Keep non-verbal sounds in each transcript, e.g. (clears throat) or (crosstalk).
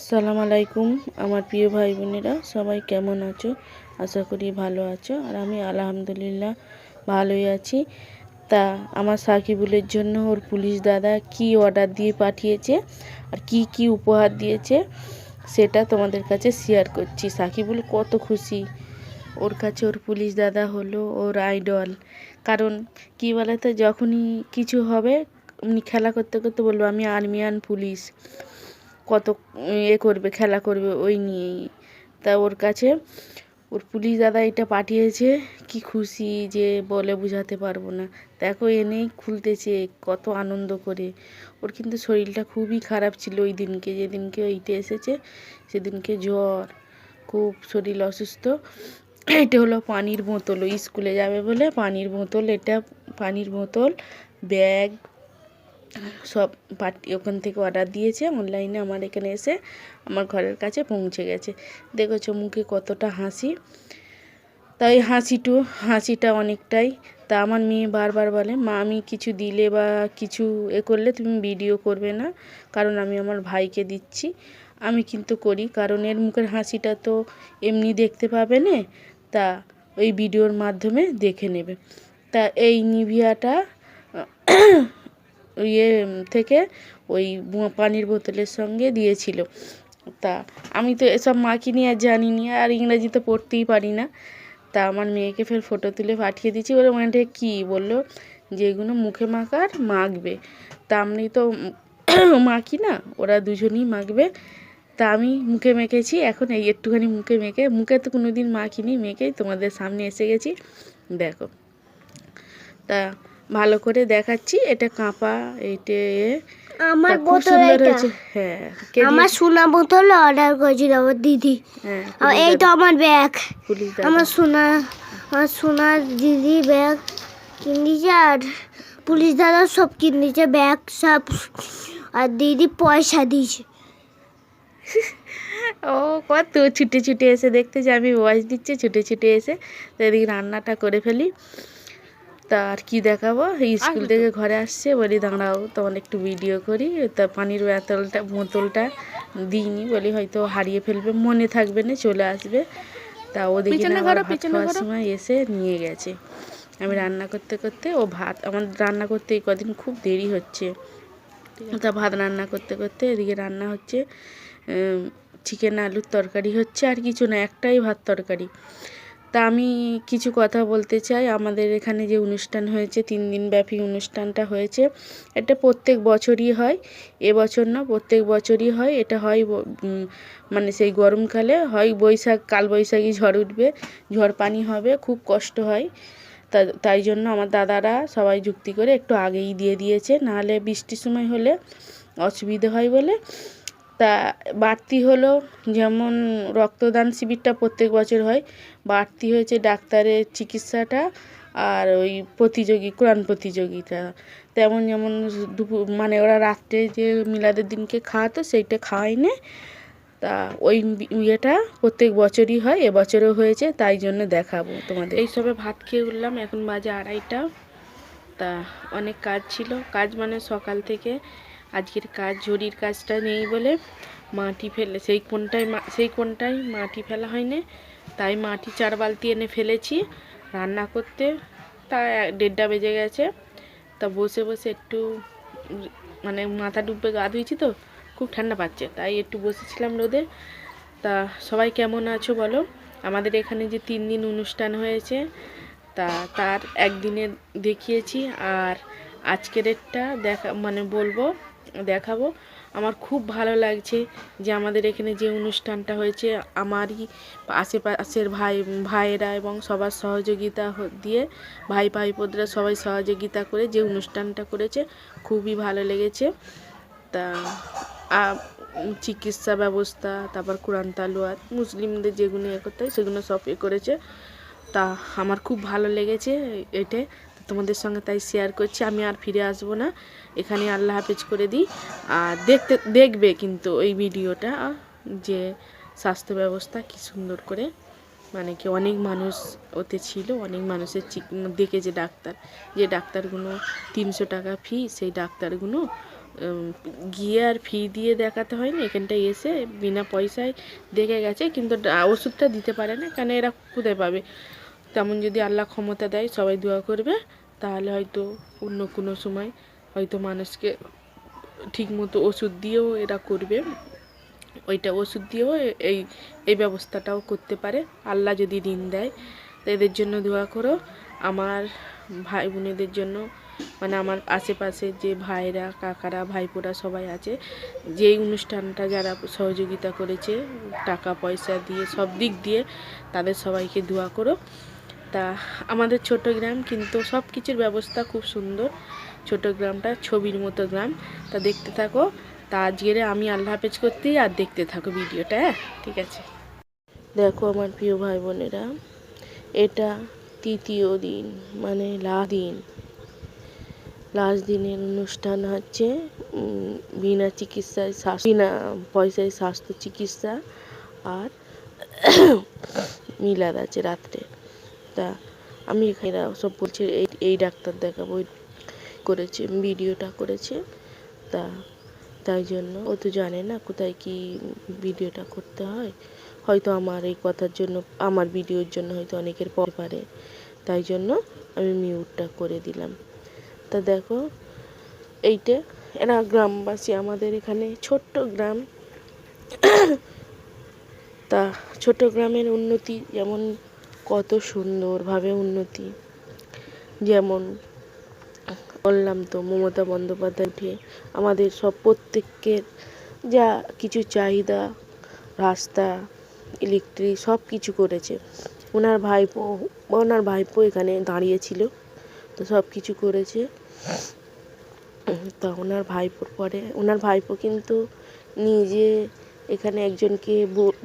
আসসালামু আলাইকুম, আমার প্রিয় ভাই বোনেরা সবাই কেমন আছো? আশা করি ভালো আছো, আর আমি আলহামদুলিল্লাহ ভালোই আছি। তা, আমার সাকিবুলের জন্য ওর পুলিশ দাদা কি অর্ডার দিয়ে পাঠিয়েছে আর কি কি উপহার দিয়েছে, সেটা তোমাদের কাছে শেয়ার করছি। সাকিবুল কত খুশি। ওর কাছে ওর পুলিশ দাদা হলো ওর আইডল কারণ, কী বলে তো যখনই কিছু হবে এমনি খেলা করতে করতে বলব, আমি আর্মিয়ান পুলিশ। কত এ করবে, খেলা করবে ওই নিয়েই। তা ওর কাছে, ওর পুলিশ দাদা এটা পাঠিয়েছে, কি খুশি যে বলে বোঝাতে পারব না। দেখো এনেই খুলতেছে, কত আনন্দ করে। ওর কিন্তু শরীরটা খুবই খারাপ ছিল ওই দিনকে, যেদিনকে ওইটা এসেছে, সেদিনকে জ্বর, খুব শরীর অসুস্থ। এটা হলো পানির বোতল স্কুলে যাবে বলে পানির বোতল, এটা পানির বোতল, ব্যাগ সব পার্টি ওখান থেকে অর্ডার দিয়েছে অনলাইনে আমার এখানে এসে আমার ঘরের কাছে পৌঁছে গেছে। দেখেছ মুখে কতটা হাসি? তাই হাসিটু, হাসিটা অনেকটাই। তা আমার মেয়ে বারবার বলে, মা, আমি কিছু দিলে বা কিছু এ করলে তুমি ভিডিও করবে না, কারণ আমি আমার ভাইকে দিচ্ছি। আমি কিন্তু করি, কারণ এর মুখের হাসিটা তো এমনি দেখতে পাবে না, তা ওই ভিডিওর মাধ্যমে দেখে নেবে। তা এই নিভিয়াটা ইয়ে থেকে ওই পানির বোতলের সঙ্গে দিয়েছিল। তা আমি তো এসব মাখিনি আর জানি না আর ইংরাজি তো পড়তেই পারি না। তা আমার মেয়েকে ফের ফটো তুলে পাঠিয়ে দিয়েছি ওরা মানে কী বলল যেগুলো মুখে মাখার মাখবে। তা আমি তো (coughs) মাখি না, ওরা দুজনেই মাখবে। তা আমি মুখে মেখেছি, এখন এই একটুখানি মুখে মেখে, মুখে তো কোনো দিন মাখিনি, মেখেই তোমাদের সামনে এসে গেছি। দেখো। তা ভালো করে দেখাচ্ছি। এটা কাঁপা এইটে এ। আমার বোতল এটা। হয়েছে। হ্যাঁ আমার সোনা বোতল অর্ডার করেছিল আমার দিদি। হ্যাঁ এই তো আমার ব্যাগ আমার সোনা আমার সোনার দিদি ব্যাগ কিনেছে আর পুলিশ দাদা সব কিনেছে ব্যাগ সব। আর দিদি পয়সা দিয়েছে। (laughs) ও কত ছুটে ছুটে এসে দেখতে যে আমি ওয়াইস দিচ্ছে ছুটে ছুটে এসে তো এদিকে রান্নাটা করে ফেলি। তা আর কি দেখাবো? এই স্কুল থেকে ঘরে আসছে বলি দাঁড়াও তখন একটু ভিডিও করি। তা পানির বোতলটা বোতলটা দিইনি বলি হয়তো হারিয়ে ফেলবে মনে থাকবে না চলে আসবে। তা না আবার খাওয়ার সময় এসে নিয়ে গেছে। আমি রান্না করতে করতে ও ভাত আমার রান্না করতে এই কদিন খুব দেরি হচ্ছে। তা ভাত রান্না করতে করতে এদিকে রান্না হচ্ছে চিকেন আলুর তরকারি হচ্ছে আর কিছু না একটাই ভাত তরকারি। তা আমি কিছু কথা বলতে চাই। আমাদের এখানে যে অনুষ্ঠান হয়েছে, তিন দিন ব্যাপী অনুষ্ঠানটা হয়েছে, এটা প্রত্যেক বছরই হয়। এবছর না, প্রত্যেক বছরই হয়। এটা হয় মানে সেই গরমকালে হয় বৈশাখ, কাল বৈশাখী ঝড় উঠবে, ঝড় পানি হবে, খুব কষ্ট হয়। তাই জন্য আমার দাদারা সবাই যুক্তি করে একটু আগেই দিয়ে দিয়েছে। নাহলে বৃষ্টির সময় হলে অসুবিধে হয় বলে তা বাড়তি হলো, যেমন রক্তদান শিবিরটা প্রত্যেক বছর হয়, বাড়তি হয়েছে ডাক্তারের চিকিৎসাটা আর ওই প্রতিযোগী, কোরআন প্রতিযোগিতা। তেমন যেমন দুপুর মানে ওরা রাত্রে যে মিলাদের দিনকে খাওয়াতো, সেইটা খাওয়াই না তা ওই ইয়েটা প্রত্যেক বছরই হয়, এবছরও হয়েছে, তাই জন্য দেখাবো তোমাদের। এই সবে ভাত খেয়ে উঠলাম, এখন বাজে আড়াইটা। তা অনেক কাজ ছিল। কাজ মানে সকাল থেকে আজকের কাজ, ঝুড়ির কাজটা নেই বলে মাটি ফেলে, সেই কোনটায় সেই কোনটায় মাটি ফেলা হয়নি। তাই মাটি চার বালতি এনে ফেলেছি রান্না করতে। তা দেড়টা বেজে গেছে। তা বসে বসে একটু মানে মাথা ডুববে, গা ধুয়েছি তো, খুব ঠান্ডা পাচ্ছে। তাই একটু বসেছিলাম রোদে। তা সবাই কেমন আছো বলো? আমাদের এখানে যে তিন দিন অনুষ্ঠান হয়েছে, তা তার একদিনে দেখিয়েছি। আর আজকেরেরটা দেখা মানে বলব দেখাবো। আমার খুব ভালো লাগছে যে আমাদের এখানে যে অনুষ্ঠানটা হয়েছে, আমারই আশেপাশের ভাই, ভাইয়েরা এবং সবার সহযোগিতা দিয়ে ভাই ভাইপোদরা সবাই সহযোগিতা করে যে অনুষ্ঠানটা করেছে, খুবই ভালো লেগেছে। তা চিকিৎসা ব্যবস্থা, তারপর কোরআন তালুয়াত, মুসলিমদের যেগুলো এ করতে হয় সেগুলো সব এ করেছে। তা, আমার খুব ভালো লেগেছে এটা। তোমাদের সঙ্গে তাই শেয়ার করছি। আমি আর ফিরে আসব না। এখানে আল্লাহ হাফেজ করে দিই। আর দেখতে, দেখবে কিন্তু ওই ভিডিওটা যে স্বাস্থ্য ব্যবস্থা কি সুন্দর করে মানে কি অনেক মানুষ ওতে ছিল, অনেক মানুষের চিক- দেখেছে ডাক্তার, যে ডাক্তারগুলো তিনশো টাকা ফি সেই ডাক্তারগুলো গিয়ে আর ফি দিয়ে দেখাতে হয়নি। এখানটায় এসে বিনা পয়সায় দেখে গেছে, কিন্তু ওষুধটা দিতে পারে না, কেন এরা কোথায় পাবে? তেমন যদি আল্লাহ ক্ষমতা দেয়, সবাই দোয়া করবে। তাহলে হয়তো অন্য কোনো সময় হয়তো মানুষকে ঠিকমতো ওষুধ দিয়েও এরা করবে। ওইটা ওষুধ দিয়েও এই এই ব্যবস্থাটাও করতে পারে। আল্লাহ যদি দিন দেয় এদের জন্য দোয়া করো। আমার ভাই বোনেদের জন্য মানে আমার আশেপাশে যে ভাইরা, কাকারা, ভাইপোরা সবাই আছে, যেই অনুষ্ঠানটা যারা সহযোগিতা করেছে, টাকা পয়সা দিয়ে সব দিক দিয়ে তাদের সবাইকে দোয়া করো। তা আমাদের ছোট গ্রাম, কিন্তু সব কিছুর ব্যবস্থা খুব সুন্দর। ছোট গ্রামটা ছবির মতো গ্রাম। তা দেখতে থাকো। তা আজকের আমি আল্লাহ হাফেজ করতে আর দেখতে থাকো ভিডিওটা হ্যাঁ? ঠিক আছে। দেখো আমার প্রিয় ভাই বোনেরা, এটা তৃতীয় দিন মানে লা দিন। লাস্ট দিনের অনুষ্ঠান হচ্ছে বিনা চিকিৎসায় বিনা পয়সায় স্বাস্থ্য চিকিৎসা আর মিলাদ আছে রাত্রে। তা আমি এখানে সব বলছে, এই এই ডাক্তার দেখাবো করেছে, ভিডিওটা করেছে। তা, তাই জন্য, ও তো জানে না কোথায় কি ভিডিওটা করতে হয়। হয়তো আমার এই কথার জন্য, আমার ভিডিওর জন্য হয়তো অনেকের পড়ে পারে। তাই জন্য আমি মিউটটা করে দিলাম। তা দেখো, এইটা এরা গ্রামবাসী, আমাদের এখানে ছোট্ট গ্রাম। তা ছোট গ্রামের উন্নতি যেমন কত সুন্দরভাবে উন্নতি। যেমন বললাম তো, মমতা বন্দ্যোপাধ্যায় উঠে আমাদের সব প্রত্যেকের যা কিছু চাহিদা, রাস্তা, ইলেকট্রিক সব কিছু করেছে। ওনার ভাইপো ওনার ভাইপো এখানে দাঁড়িয়েছিল, তো সব কিছু করেছে। তা ওনার ভাইপোর পরে, ওনার ভাইপো কিন্তু নিজে এখানে একজনকে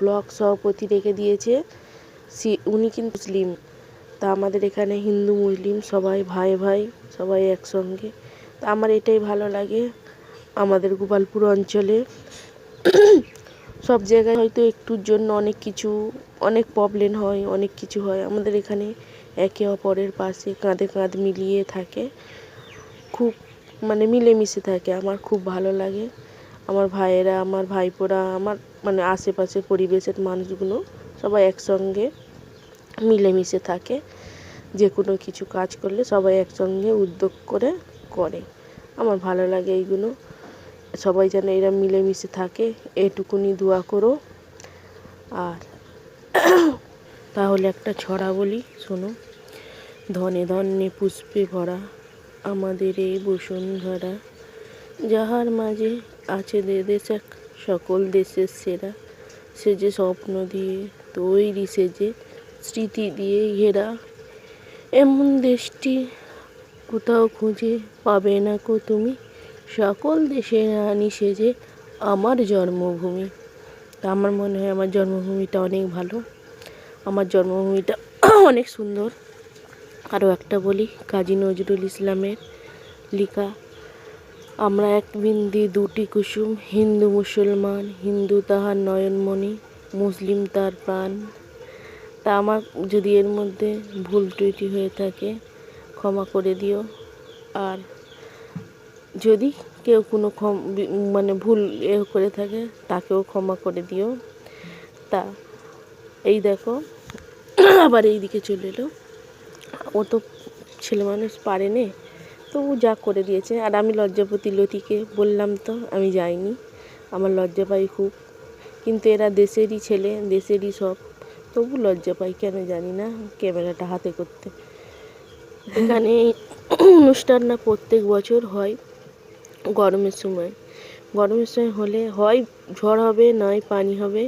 ব্লক সভাপতি রেখে দিয়েছে। সি, উনি কিন্তু মুসলিম। তা আমাদের এখানে হিন্দু, মুসলিম সবাই ভাই ভাই সবাই একসঙ্গে। তা আমার এটাই ভালো লাগে আমাদের গোপালপুর অঞ্চলে। সব জায়গায় হয়তো একটুর জন্য অনেক কিছু, অনেক প্রবলেম হয়, অনেক কিছু হয়। আমাদের এখানে একে অপরের পাশে কাঁধে কাঁধ মিলিয়ে থাকে। খুব মানে মিলেমিশে থাকে, আমার খুব ভালো লাগে। আমার ভাইয়েরা, আমার ভাইপোরা, আমার মানে আশেপাশের পরিবেশের মানুষগুলো সবাই একসঙ্গে মিলেমিশে থাকে। যে কোনো কিছু কাজ করলে সবাই একসঙ্গে উদ্যোগ করে করে। আমার ভালো লাগে এইগুলো। সবাই যেন এরা মিলেমিশে থাকে, এটুকুনি দোয়া করো। আর (coughs) তাহলে একটা ছড়া বলি, শোনো। ধনে ধন্যে পুষ্পে ভরা আমাদের এই বসুন্ধরা। যাহার মাঝে আছে দে দেশ এক সকল দেশের সেরা। সে যে স্বপ্ন দিয়ে তৈরি সেজে স্মৃতি দিয়ে ঘেরা। এমন দেশটি কোথাও খুঁজে পাবে না কো তুমি? সকল দেশের রানী সেজে আমার জন্মভূমি। তা আমার মনে হয় আমার জন্মভূমিটা অনেক ভালো। আমার জন্মভূমিটা (clears throat) অনেক সুন্দর। আরও একটা বলি, কাজী নজরুল ইসলামের লেখা, আমরা এক বিন্দি দুটি কুসুম, হিন্দু মুসলমান, হিন্দু তাহার নয়নমণি, মুসলিম তার প্রাণ। তা আমার যদি এর মধ্যে ভুল ত্রুটি হয়ে থাকে, ক্ষমা করে দিও। আর যদি কেউ কোনো মানে ভুল এ করে থাকে, তাকেও ক্ষমা করে দিও। তা এই দেখো, আবার এই দিকে চলে এলো। ও তো ছেলে মানুষ পারেনি তবু যা করে দিয়েছে। আর আমি লজ্জাপতি লতিকে বললাম তো, আমি যাইনি। আমার লজ্জা পাই খুব। কিন্তু এরা দেশেরই ছেলে, দেশেরই সব। তবু লজ্জা পাই কেন জানি না ক্যামেরাটা হাতে করতে। এখানে অনুষ্ঠান না প্রত্যেক বছর হয় গরমের সময়। গরমের সময় হলে হয় ঝড় হবে নয় পানি হবে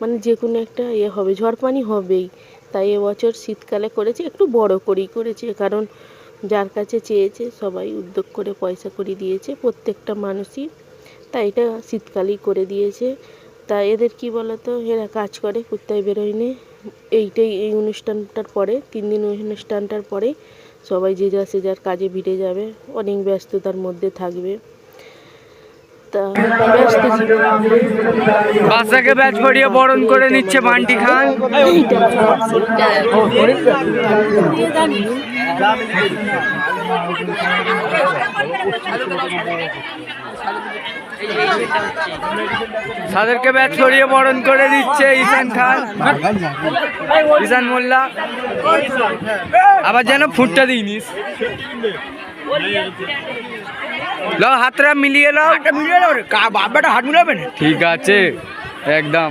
মানে যে কোনো একটা ইয়ে হবে ঝড় পানি হবেই। তাই এবছর শীতকালে করেছে একটু বড় করেই করেছে কারণ যার কাছে চেয়েছে সবাই উদ্যোগ করে পয়সা করে দিয়েছে প্রত্যেকটা মানুষই। তাই এটা শীতকালেই করে দিয়েছে। তা এদের কি বলতো? এরা কাজ করে কোথায় বেরোয়নি এইটাই এই অনুষ্ঠানটার পরে তিন দিন অনুষ্ঠানটার পরে সবাই যে যা সে যার কাজে ভিড়ে যাবে অনেক ব্যস্ততার মধ্যে থাকবে। তা ব্যস্ত জীবন বাচ্চাকে ব্যাচ পড়িয়ে বরণ করে নিচ্ছে বান্টি খান। এইটা। তাদেরকে ব্যাচ করিয়ে বরণ করে দিচ্ছে ঈশান খান। ঈশান মোল্লা। আবার যেন ফুটটা দিইনিস লাও হাতটা মিলিয়ে নাও মিলিয়ে নাও বাবাটা হাত মিলাবে না? ঠিক আছে একদম।